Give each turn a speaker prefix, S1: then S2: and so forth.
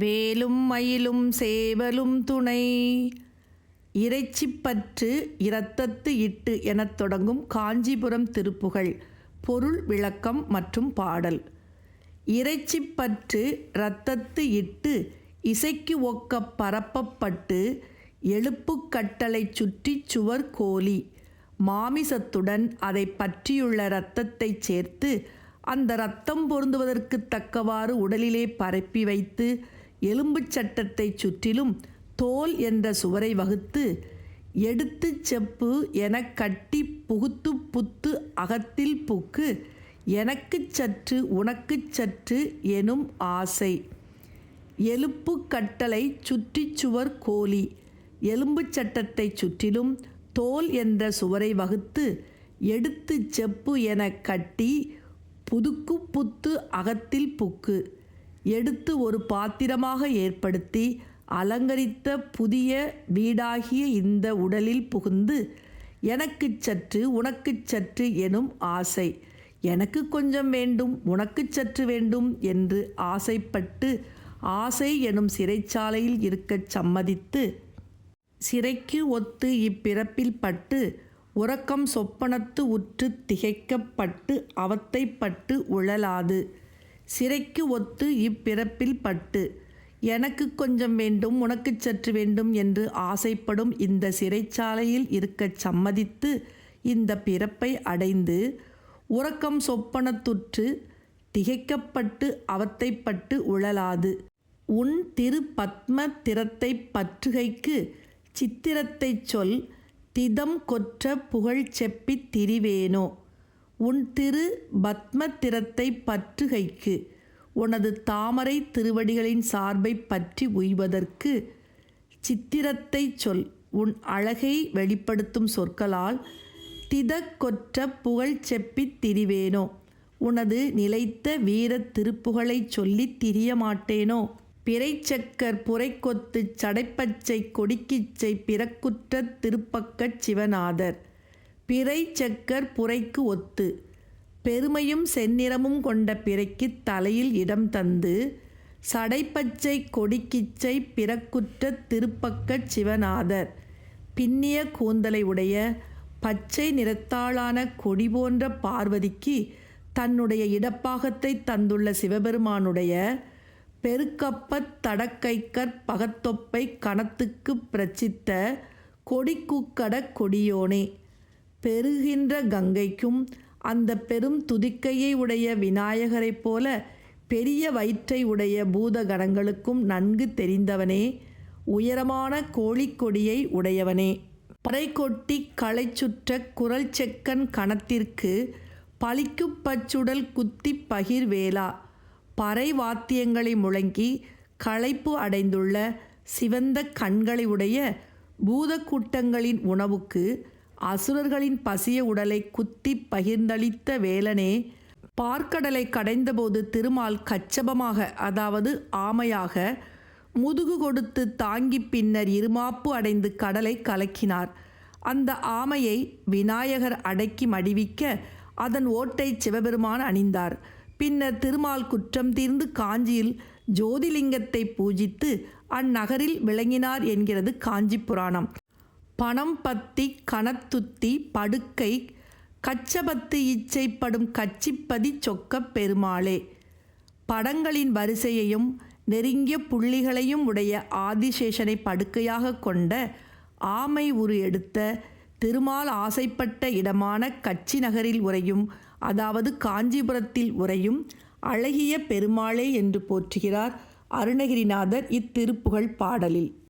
S1: வேலும் மயிலும் சேவலும் துணை. இறைச்சிப்பற்று இரத்தத்து இட்டு எனத் தொடங்கும் காஞ்சிபுரம் திருப்புகழ் பொருள் விளக்கம் மற்றும் பாடல். இறைச்சிப்பற்று இரத்தத்து இட்டு இசைக்கு ஒக்க பரப்பப்பட்டு எழுப்புக் கட்டளை சுற்றி சுவர் கோலி. மாமிசத்துடன் அதை பற்றியுள்ள இரத்தத்தைச் சேர்த்து அந்த இரத்தம் பொருந்துவதற்கு தக்கவாறு உடலிலே பரப்பி வைத்து எலும்புச் சட்டத்தைச் சுற்றிலும் தோல் என்ற சுவரை வகுத்து எடுத்துச் செப்பு எனக் கட்டி புகுத்து புத்து அகத்தில் புக்கு. எனக்குச் சற்று உனக்குச் சற்று எனும் ஆசை. எழுப்பு கட்டளை சுற்றிச் சுவர் கோலி. எலும்புச் சட்டத்தைச் சுற்றிலும் தோல் என்ற சுவரை வகுத்து எடுத்து செப்பு எனக் கட்டி புதுக்கு புத்து அகத்தில் புக்கு. எடுத்து ஒரு பாத்திரமாக ஏற்படுத்தி அலங்கரித்த புதிய வீடாகிய இந்த உடலில் புகுந்து எனக்குச் சற்று உனக்குச் சற்று எனும் ஆசை. எனக்கு கொஞ்சம் வேண்டும் உனக்குச் சற்று வேண்டும் என்று ஆசைப்பட்டு ஆசை எனும் சிறைச்சாலையில் இருக்கச் சம்மதித்து சிறைக்கு ஒத்து இப்பிறப்பில் பட்டு உறக்கம் சொப்பனத்து உற்று திகைக்கப்பட்டு அவத்தைப்பட்டு உழலாது. சிறைக்கு ஒத்து இப்பிறப்பில் பட்டு. எனக்கு கொஞ்சம் வேண்டும் உனக்கு சற்று வேண்டும் என்று ஆசைப்படும் இந்த சிறைச்சாலையில் இருக்கச் சம்மதித்து இந்த பிறப்பை அடைந்து உறக்கம் சொப்பனத்துற்று திகைக்கப்பட்டு அவத்தைப்பட்டு உழலாது. உன் திரு பத்ம திறத்தை பற்றுகைக்கு சித்திரத்தைச் சொல் திதம் கொற்ற புகழ் செப்பித் திரிவேனோ? உன் திரு பத்மத்திரத்தை பற்றுகைக்கு உனது தாமரை திருவடிகளின் சார்பை பற்றி உய்வதற்கு சித்திரத்தைச் சொல். உன் அழகை வெளிப்படுத்தும் சொற்களால் திதக்கொற்ற புகழ் செப்பித் திரிவேனோ? உனது நிலைத்த வீரத் திருப்புகழைச் சொல்லித் திரிய மாட்டேனோ பிறைச்சக்கர் புரைக்கொத்து சடைப்பச்சை கொடிக்கிச்சை பிறக்குற்ற திருப்பக்கச் சிவநாதர். பிறைச்சக்கர் புரைக்கு ஒத்து பெருமையும் செந்நிறமும் கொண்ட பிறைக்கு தலையில் இடம் தந்து சடைப்பச்சை கொடிக்கிச்சை பிறக்குற்ற திருப்பக்கச் சிவநாதர் பின்னிய கூந்தலை உடைய பச்சை நிறத்தாளான கொடி போன்ற பார்வதிக்கு தன்னுடைய இடப்பாகத்தை தந்துள்ள சிவபெருமானுடைய பெருக்கப்பத் தடக்கைக்கற் பகத்தொப்பை கணத்துக்கு பிரச்சித்த கொடிக்குக்கட கொடியோனே. பெருகின்ற கங்கைக்கும் அந்த பெரும் துதிக்கையை உடைய விநாயகரைப் போல பெரிய வயிற்றை உடைய பூதகணங்களுக்கும் நன்கு தெரிந்தவனே உயரமான கோழிக்கொடியை உடையவனே. பறை கொட்டி களை சுற்ற குரல் செக்கன் கணத்திற்கு பளிக்கு பச்சுடல் குத்தி பகிர்வேலா பறை வாத்தியங்களை முழங்கி களைப்பு அடைந்துள்ள சிவந்த கண்களை உடைய பூதக்கூட்டங்களின் உணவுக்கு அசுரர்களின் பசிய உடலை குத்தி பகிர்ந்தளித்த வேலனே பார்க்கடலை கடைந்தபோது திருமால் கச்சபமாக அதாவது ஆமையாக முதுகு கொடுத்து தாங்கி பின்னர் இருமாப்பு அடைந்து கடலை கலக்கினார். அந்த ஆமையை விநாயகர் அடக்கி மடிவிக்க அதன் ஓட்டை சிவபெருமான் அணிந்தார். பின்னர் திருமால் குற்றம் தீர்ந்து காஞ்சியில் ஜோதிலிங்கத்தை பூஜித்து அந்நகரில் விளங்கினார் என்கிறது காஞ்சி புராணம். பணம் பத்தி கணத்துத்தி படுக்கை கச்சபத்து இச்சைப்படும் கச்சிப்பதி சொக்கப் பெருமாளே. படங்களின் வரிசையையும் நெருங்கிய புள்ளிகளையும் உடைய ஆதிசேஷனை படுக்கையாக கொண்ட ஆமை உரு எடுத்த திருமால் ஆசைப்பட்ட இடமான கச்சி நகரில் உறையும் அதாவது காஞ்சிபுரத்தில் உறையும் அழகிய பெருமாளே என்று போற்றுகிறார் அருணகிரிநாதர் இத்திருப்புகழ் பாடலில்.